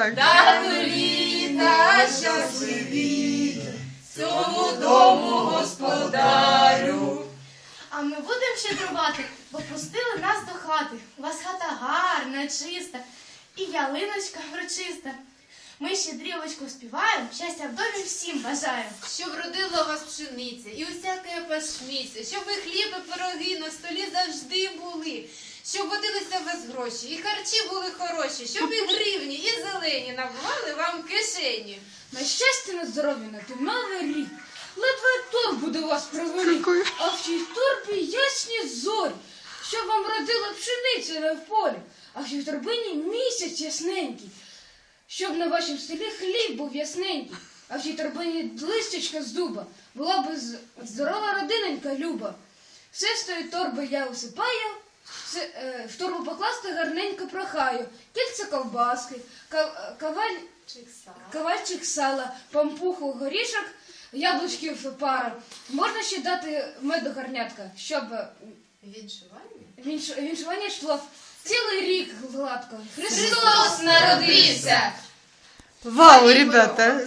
Так. Тату літа щасливі, цьому дому господарю. А ми будемо щедрувати, бо пустили нас до хати. У вас хата гарна, чиста і ялиночка врочиста. Ми щедрівочку співаємо, щастя в домі всім бажаємо. Щоб родила вас пшениця і усяке пашниця, щоб ви хліб і пироги на столі завжди були, щоб водилися вас гроші, і харчі були хороші, щоб і гривні, і набували вам кишені. На щастя, на здоров'я, на той новий рік. Ледве тур буде у вас Дякую. а в цій торбі ясні зорі, щоб вам родила пшениця в полі, а в цій торбині місяць ясненький, щоб на вашому столі хліб був ясненький, а в цій торбині листячка з дуба, була би здорова родиненька люба. Все з тої торби я усипаю, все, е, в торбу покласти гарненько прохаю, кільце ковбаски, каваль, Ковальчик сала, пампуху, горішок, яблучків пара. Можна ще дати меду гарнятка, щоб е, Віншування? вінш- віншування йшло цілий рік гладко. Христос! Христос народився! Вау, ребята,